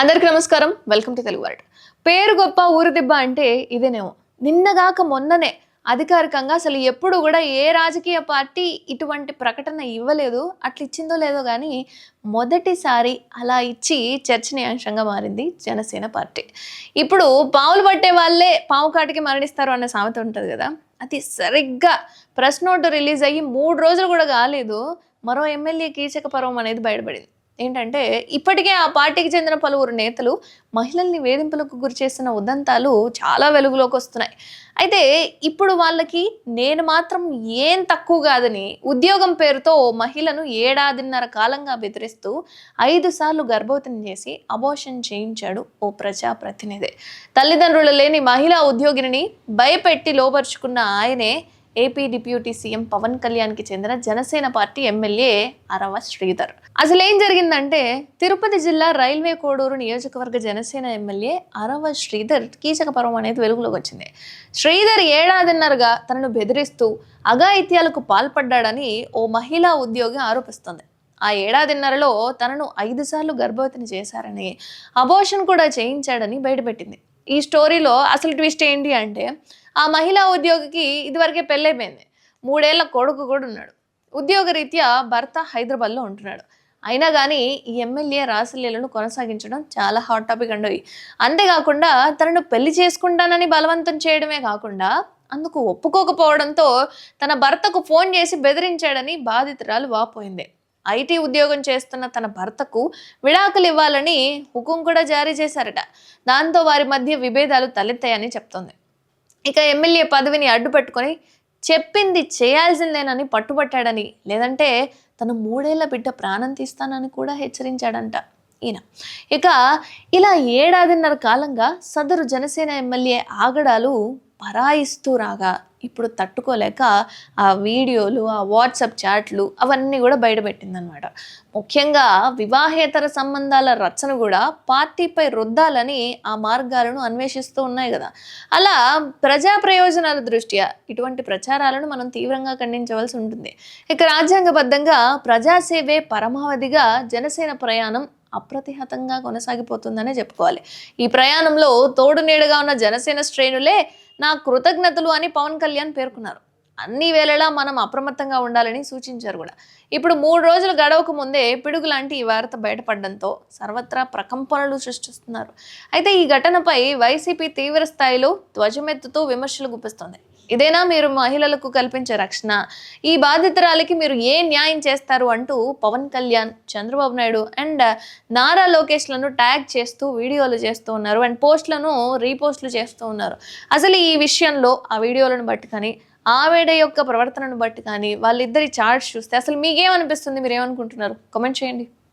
అందరికీ నమస్కారం. Welcome to Telugu world. పేరు గొప్ప ఊరు దిబ్బ అంటే ఇదేనేమో. నిన్నగాక మొన్ననే అధికారికంగా అసలు ఎప్పుడు కూడా ఏ రాజకీయ పార్టీ ఇటువంటి ప్రకటన ఇవ్వలేదు అట్లా ఇచ్చిందో లేదో కానీ మొదటిసారి అలా ఇచ్చి చర్చనీయాంశంగా మారింది జనసేన పార్టీ. ఇప్పుడు పావులు పట్టే వాళ్ళే పావు కాటికి మరణిస్తారు అన్న సామెత ఉంటుంది కదా. అది సరిగ్గా ప్రెస్ నోట్ రిలీజ్ అయ్యి మూడు రోజులు కూడా కాలేదు మరో ఎమ్మెల్యే కీచక పర్వం అనేది బయటపడింది. ఏంటంటే ఇప్పటికే ఆ పార్టీకి చెందిన పలువురు నేతలు మహిళల్ని వేధింపులకు గురి చేసిన ఉదంతాలు చాలా వెలుగులోకి వస్తున్నాయి. అయితే ఇప్పుడు వాళ్ళకి నేను మాత్రం ఏం తక్కువ కాదని ఉద్యోగం పేరుతో ఓ మహిళను ఏడాదిన్నర కాలంగా బెదిరిస్తూ ఐదు సార్లు గర్భవతిని చేసి అబోషన్ చేయించాడు ఓ ప్రజాప్రతినిధి. తల్లిదండ్రులు లేని మహిళా ఉద్యోగిని భయపెట్టి లోపరుచుకున్న ఆయనే ఏపీ డిప్యూటీ సీఎం పవన్ కళ్యాణ్కి చెందిన జనసేన పార్టీ ఎమ్మెల్యే అరవ శ్రీధర్. అసలు ఏం జరిగిందంటే తిరుపతి జిల్లా రైల్వే కోడూరు నియోజకవర్గ జనసేన ఎమ్మెల్యే అరవ శ్రీధర్ కీచక పర్వం అనేది వెలుగులోకి వచ్చింది. శ్రీధర్ ఏడాదిన్నరగా తనను బెదిరిస్తూ అఘాయిత్యాలకు పాల్పడ్డాడని ఓ మహిళా ఉద్యోగి ఆరోపిస్తుంది. ఆ ఏడాదిన్నరలో తనను ఐదు సార్లు గర్భవతిని చేశారని అబోషన్ కూడా చేయించాడని బయటపెట్టింది. ఈ స్టోరీలో అసలు ట్విస్ట్ ఏంటి అంటే ఆ మహిళా ఉద్యోగికి ఇదివరకే పెళ్ళైపోయింది. మూడేళ్ళ కొడుకు కూడా ఉన్నాడు. ఉద్యోగరీత్యా భర్త హైదరాబాద్లో ఉంటున్నాడు. అయినా కానీ ఈ ఎమ్మెల్యే రాసలీలను కొనసాగించడం చాలా హాట్ టాపిక్ అండి అంతేకాకుండా తనను పెళ్ళి చేసుకుంటానని బలవంతం చేయడమే కాకుండా అందుకు ఒప్పుకోకపోవడంతో తన భర్తకు ఫోన్ చేసి బెదిరించాడని బాధితురాలు వాపోయింది. ఐటీ ఉద్యోగం చేస్తున్న తన భర్తకు విడాకులు ఇవ్వాలని హుకుం కూడా జారీ చేశారట. దాంతో వారి మధ్య విభేదాలు తలెత్తాయని చెప్తోంది. ఇక ఎమ్మెల్యే పదవిని అడ్డుపెట్టుకొని చెప్పింది చేయాల్సిందేనని పట్టుబట్టాడని. లేదంటే తన మూడేళ్ళ బిడ్డ ప్రాణం తీస్తానని కూడా హెచ్చరించాడంట ఈయన. ఇక ఇలా ఏడాదిన్నర కాలంగా సదరు జనసేన ఎమ్మెల్యే ఆగడాలు పరాయిస్తూ రాగా ఇప్పుడు తట్టుకోలేక ఆ వీడియోలు ఆ వాట్సాప్ చాట్లు అవన్నీ కూడా బయటపెట్టిందనమాట ముఖ్యంగా వివాహేతర సంబంధాల రచన కూడా పార్టీపై రుద్దాలని ఆ మార్గాలను అన్వేషిస్తూ ఉన్నాయి కదా. అలా ప్రజా ప్రయోజనాల దృష్ట్యా ఇటువంటి ప్రచారాలను మనం తీవ్రంగా ఖండించవలసి ఉంటుంది. ఇక రాజ్యాంగబద్ధంగా ప్రజాసేవే పరమావధిగా జనసేన ప్రయాణం అప్రతిహతంగా కొనసాగిపోతుందనే చెప్పుకోవాలి. ఈ ప్రయాణంలో తోడు నీడగా ఉన్న జనసేన శ్రేణులే నా కృతజ్ఞతలు అని పవన్ కళ్యాణ్ పేర్కొన్నారు. అన్ని వేళలా మనం అప్రమత్తంగా ఉండాలని సూచించారు కూడా. ఇప్పుడు మూడు రోజులు గడవక ముందే పిడుగు లాంటి ఈ వార్త బయటపడడంతో సర్వత్రా ప్రకంపనలు సృష్టిస్తున్నారు. అయితే ఈ ఘటనపై వైసీపీ తీవ్ర స్థాయిలో ధ్వజమెత్తుతూ విమర్శలు గుప్పిస్తోంది. ఇదేనా మీరు మహిళలకు కల్పించే రక్షణ? ఈ బాధితురాలికి మీరు ఏ న్యాయం చేస్తారు అంటూ పవన్ కళ్యాణ్ చంద్రబాబు నాయుడు అండ్ నారా లోకేష్లను ట్యాగ్ చేస్తూ వీడియోలు చేస్తూ ఉన్నారు అండ్ పోస్ట్లను రీపోస్ట్లు చేస్తూ ఉన్నారు. అసలు ఈ విషయంలో ఆ వీడియోలను బట్టి కానీ ఆవిడ యొక్క ప్రవర్తనను బట్టి కానీ వాళ్ళిద్దరి చార్ట్స్ చూస్తే అసలు మీకేమనిపిస్తుంది? మీరు ఏమనుకుంటున్నారు కమెంట్ చేయండి.